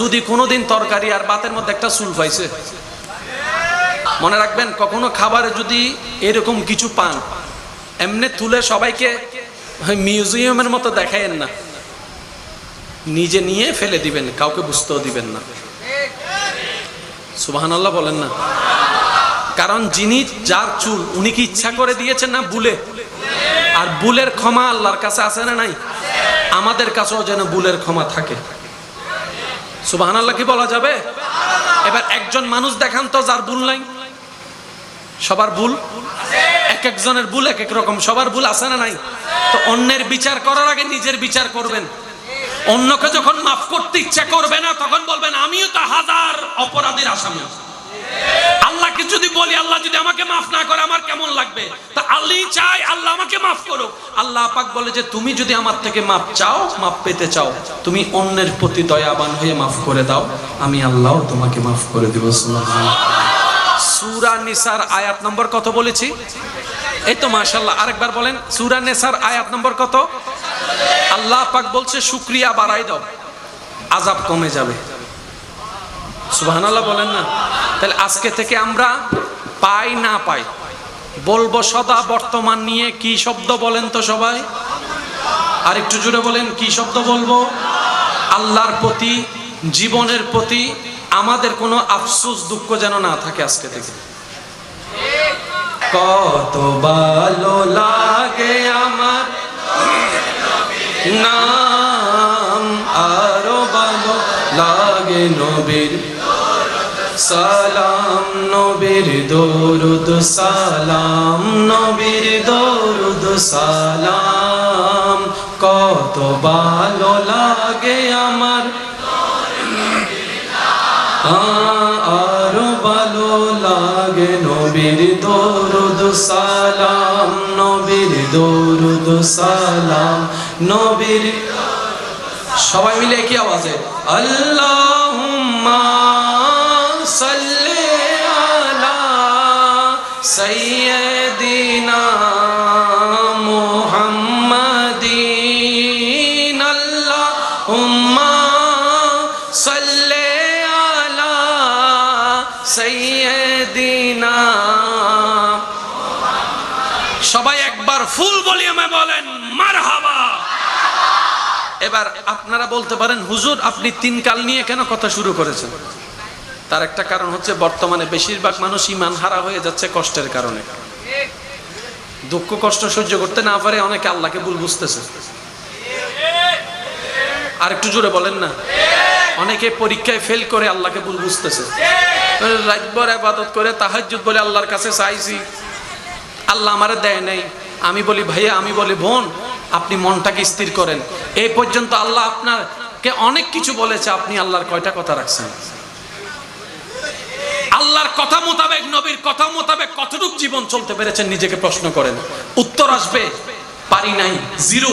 যদি কোনোদিন তরকারি আর ভাতের মধ্যে একটা চুল পাইছে। মনে রাখবেন, কখনো খাবারে যদি এরকম কিছু পান, এমনি তুলে সবাইকে মিউজিয়ামের মতো দেখায়েন না। নিজে নিয়ে ফেলে দিবেন, কাউকে বুঝতেও দিবেন না। সুবাহান আল্লাহ বলেন না। কারণ যিনি যার চুল, উনি কি ইচ্ছা করে দিয়েছেন না বুলে আর বুলের ক্ষমা আল্লাহর কাছে আছে না নাই? আমাদের কাছেও যেন বুলের ক্ষমা থাকে। সুবাহান আল্লাহ কি বলা যাবে? এবার একজন মানুষ দেখান তো যার ভুল নাই। সবার ভুল? এক একজনের ভুল এক এক রকম। সবার ভুল আছে না নাই? তো অন্যের বিচার করার আগে নিজের বিচার করবেন। অন্যকে যখন মাফ করতে ইচ্ছা করবে না, তখন বলবেন, আমিও তো হাজার অপরাধীর আসামি। আল্লাহকে যদি বলি, আল্লাহ যদি আমাকে মাফ না করে, আমার কেমন লাগবে? তা আল্লাহ চাই আল্লাহ আমাকে মাফ করো আল্লাহ পাক বলে যে, তুমি যদি আমার থেকে মাফ চাও মাফ পেতে চাও, তুমি অন্যের প্রতি দয়াবান হয়ে মাফ করে দাও, আমি আল্লাহ তোমাকে মাফ করে দিব সুরা নিসার আয়াত নম্বর কত বলেছি? এই তো মাশাল্লাহ আরেকবার বলেন, সুরা নিসার আয়াত নম্বর কত? আল্লাহ পাক বলছে, শুক্রিয়া বাড়াই দাও আজাব কমে যাবে। সুবহানাল্লাহ বলেন না? তাহলে আজকে থেকে আমরা পাই না পাই? বলব সদা বর্তমান নিয়ে কি শব্দ বলেন তো সবাই? আর একটু জুড়ে বলেন, কি শব্দ বলব? আল্লাহর প্রতি, জীবনের প্রতি আমাদের কোনো আফসোস, দুঃখ যেন না থাকে আজকে থেকে। কত ভালো লাগে আমার। নাম আরও ভালো লাগে নবীর সালাম, নবীর দরুদ সালাম, নবীর দরুদ সালাম। কত ভালো লাগে আমার। আরও ভালো লাগে নবীর দরুদ সালাম, নবীর দরুদ সালাম, নবীর সবাই মিলে কি আওয়াজে আল্লাহুম্মা সাল্লি আলা সাইয়্যিদিনা মুহাম্মাদিন আল্লাহুম্মা সাল্লি আলা সাইয়্যিদিনা সবাই একবার ফুল ভলিউমে বলেন, মারহাবা। এবার আপনারা বলতে পারেন, হুজুর, আপনি তিন কাল নিয়ে কেন কথা শুরু করেছেন? তার একটা কারণ হচ্ছে বর্তমানে বেশিরভাগ মানুষ ইমান হারা হয়ে যাচ্ছে কষ্টের কারণে। দুঃখ, কষ্ট সহ্য করতে না পারে অনেকে আল্লাহকে ভুল বুঝতেছে। আর একটু জোরে বলেন না। অনেকে পরীক্ষায় ফেল করে আল্লাহকে ভুল বুঝতেছে। রাতভর আবাদত করে তাহাজ্জুদ বলে আল্লাহর কাছে চাইছি। আল্লাহ আমারে দেয় নাই। আমি বলি, ভাইয়া, আমি বলি, বোন, আপনি মনটাকে স্থির করেন। এই পর্যন্ত আল্লাহ আপনাকে অনেক কিছু বলেছে, আপনি আল্লাহর কয়টা কথা রাখছেন? আল্লাহর কথা মোতাবেক, নবীর কথা মোতাবেক কতটুক জীবন চলতে পেরেছেন নিজেকে প্রশ্ন করেন। উত্তর আসবে, পারি নাই, জিরো।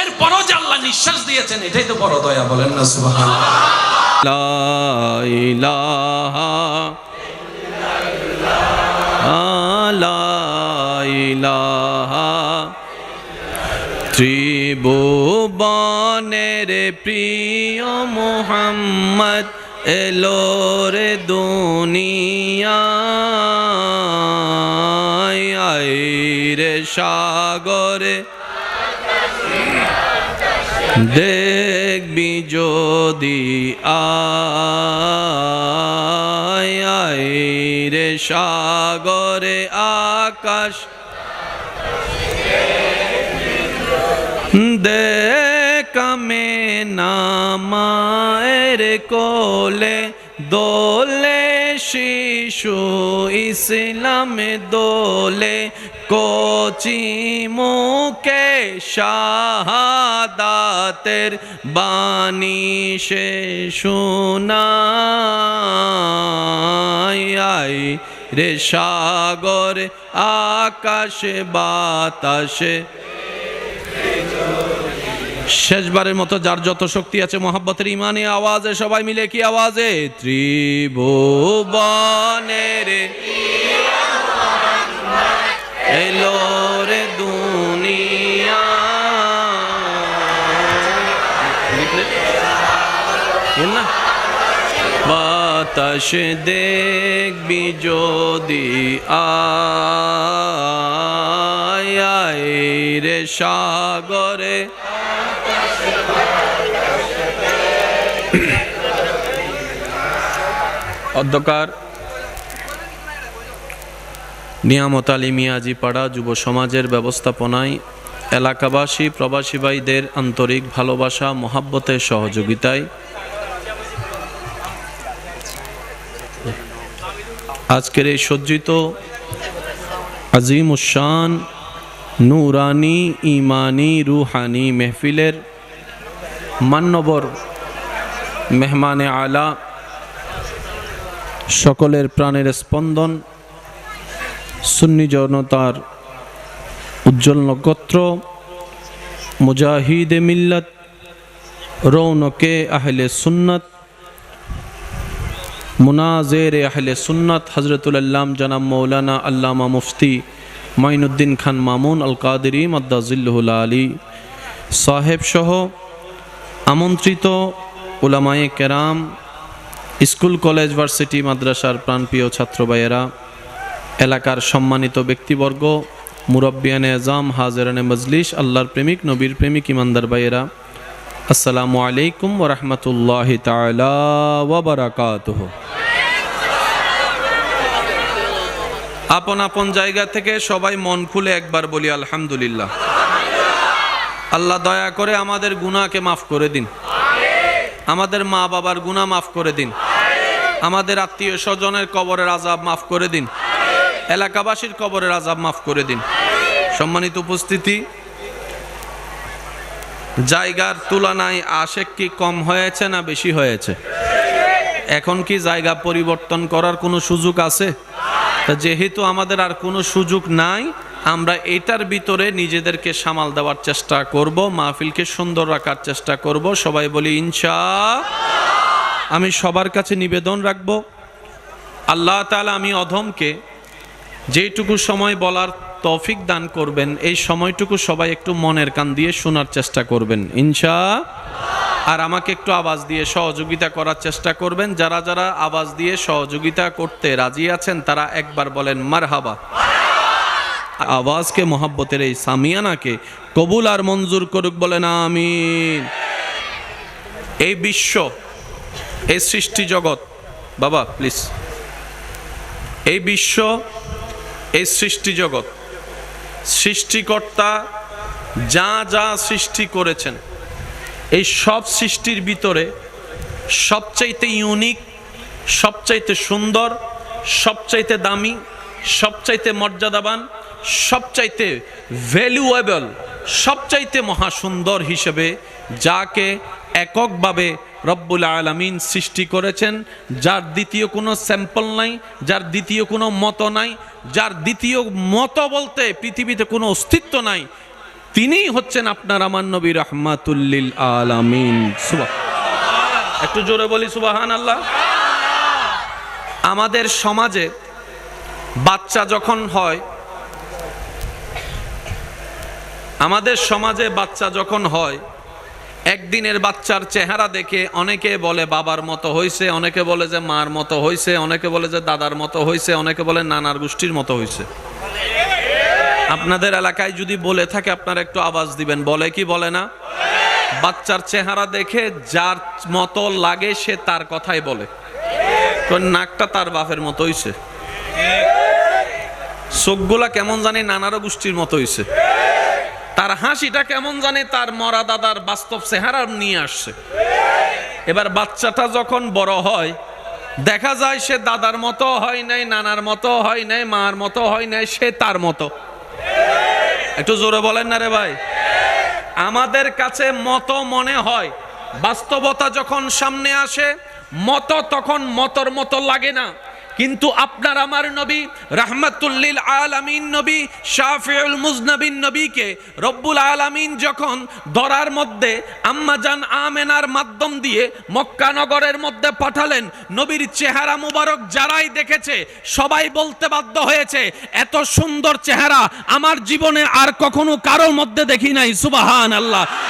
এরপরও যে আল্লাহ নিঃশ্বাস দিয়েছেন, এটাই তো বড় দয়া, বলেন না সুবাহ ত্রিভুবনের প্রিয় মোহাম্মদ। এলো রে দুনিয়ায় রে সাগরে। দেখবি যদি আয় রে সাগরে আকাশ। দেখামে নামায়ের কোলে দোলে শিশু ইসলামে দোলে কচি মুখে শাহাদাতের বাণী সে শোনাই রে সাগর আকাশে বাতাসে। শেষবারের মতো যার যত শক্তি আছে, মোহাব্বতের ইমানে আওয়াজে সবাই মিলে কি আওয়াজে? ত্রিভুবনের এলো রে দুনিয়া। না? দেখবি যদি আয় রে সাগরে। অধ্যকার নিয়ামত আলী মিয়াজি পাড়া যুব সমাজের ব্যবস্থাপনায় এলাকাবাসী, প্রবাসী ভাইদের আন্তরিক ভালোবাসা, মহাব্বতের সহযোগিতায় আজকের এই সজ্জিত আজিম উসান নুরানি, ইমানি, রুহানি, মেহফিলের মান্যবর মেহমানে আলা, সকলের প্রাণের স্পন্দন, সুন্নি জনতার উজ্জ্বল নক্ষত্র, মুজাহিদে মিল্লত, রৌনকে আহলে সুন্নত, মুনাজের আহলে সুন্নত হজরতুল্লাম জনাব মৌলানা আল্লামা মুফতি মাইনুদ্দিন খান মামুন আল কাদেরি মদ্দাজিল্লুল আলী সাহেব সহ আমন্ত্রিত ওলামায়ে কেরাম, স্কুল, কলেজ, ভার্সিটি, মাদ্রাসার প্রাণপ্রিয় ছাত্রবাইয়েরা, এলাকার সম্মানিত ব্যক্তিবর্গ মুরব্বিয়ানে এজাম হাজরানে মজলিস, আল্লাহর প্রেমিক, নবীর প্রেমিক, ইমানদার ভাইয়েরা, আসসালামু আলাইকুম ওরহমতুল্লাহ তালা ওবরাকাতুহ আপন আপন জায়গা থেকে সবাই মন খুলে একবার বলি আলহামদুলিল্লাহ। আল্লাহ দয়া করে আমাদের গুনাহকে মাফ করে দিন। আমাদের মা বাবার গুনাহ মাফ করে দিন। আমাদের আত্মীয় স্বজনের কবরের আজাব মাফ করে দিন। এলাকাবাসীর কবরের আজাব মাফ করে দিন। সম্মানিত উপস্থিতি, জায়গার তুলনায় আশেক কি কম হয়েছে না বেশি হয়েছে? এখন কি জায়গা পরিবর্তন করার কোনো সুযোগ আছে? যেহেতু আমাদের আর কোনো সুযোগ নাই আমরা এটার ভিতরে নিজেদেরকে সামাল দেওয়ার চেষ্টা করব, মাহফিলকে সুন্দর রাখার চেষ্টা করব। সবাই বলি, ইনশা আমি সবার কাছে নিবেদন রাখব, আল্লাহ তালা আমি অধমকে যেটুকু সময় বলার তৌফিক দান করবেন, এই সময়টুকু সবাই একটু মনের কান দিয়ে শোনার চেষ্টা করবেন। ইনশা আর আমাকে একটু আওয়াজ দিয়ে সহযোগিতা করার চেষ্টা করবেন। যারা যারা আওয়াজ দিয়ে সহযোগিতা করতে রাজি আছেন, তারা একবার বলেন, মারহাবা। আওয়াজকে, মোহাব্বতের এই সামিয়ানাকে কবুল আর মঞ্জুর করুক বলে না আমিন। এই বিশ্ব, এই সৃষ্টি জগৎ, বাবা প্লিজ এই বিশ্ব, এই সৃষ্টি জগৎ, সৃষ্টিকর্তা যা যা সৃষ্টি করেছেন, এই সব সৃষ্টির ভিতরে সবচাইতে ইউনিক, সবচাইতে সুন্দর, সবচাইতে দামি, সবচাইতে মর্যাদাবান সবচাইতে ভ্যালুয়েবল সবচাইতে মহাসুন্দর হিসেবে যাকে এককভাবে রব্বুল আলমিন সৃষ্টি করেছেন, যার দ্বিতীয় কোনো স্যাম্পল নাই, যার দ্বিতীয় কোনো মত নাই, যার দ্বিতীয় মত বলতে পৃথিবীতে কোনো অস্তিত্ব নাই, তিনিই হচ্ছেন আপনার আমার নবী রহমাতুল্লিল আলামিন। সুবাহ একটু জোরে বলি সুবাহান আল্লাহ আমাদের সমাজে বাচ্চা যখন হয় আমাদের সমাজে বাচ্চা যখন হয়, একদিনের বাচ্চার চেহারা দেখে অনেকে বলে বাবার মতো হয়েছে অনেকে বলে যে মার মতো হয়েছে অনেকে বলে যে দাদার মতো হয়েছে অনেকে বলে নানার গোষ্ঠীর মতো হয়েছে আপনাদের এলাকায় যদি বলে থাকে, আপনারা একটু আওয়াজ দিবেন। বলে কি বলে না? বাচ্চার চেহারা দেখে যার মতো লাগে সে তার কথাই বলে। নাকটা তার বাপের মতো হইছে? চোখগুলা কেমন জানি নানারও গোষ্ঠীর মতো হইছে। তার হাসিটা কেমন জানে? তার মরা দাদার বাস্তব চেহারা নিয়ে আসছে। এবার বাচ্চাটা যখন বড় হয়, দেখা যায় সে দাদার মতো হয় নাই, নানার মতো হয় নাই, মার মতো হয় নাই, সে তার মতো। একটু জোরে বলেন না রে ভাই। আমাদের কাছে মতো মনে হয়, বাস্তবতা যখন সামনে আসে, মতো তখন মতর মতো লাগে না। কিন্তু আপনার আমার নবী রাহমাতুল্লিল আলামিন নবী, শাফিউল মুজনবিন নবীকে রব্বুল আলামিন যখন দরার মধ্যে আম্মাজান আমেনার মাধ্যম দিয়ে মক্কা নগরের মধ্যে পাঠালেন, নবীর চেহারা মুবারক যারাই দেখেছে সবাই বলতে বাধ্য হয়েছে, এত সুন্দর চেহারা আমার জীবনে আর কখনো কারোর মধ্যে দেখি নাই সুবাহান আল্লাহ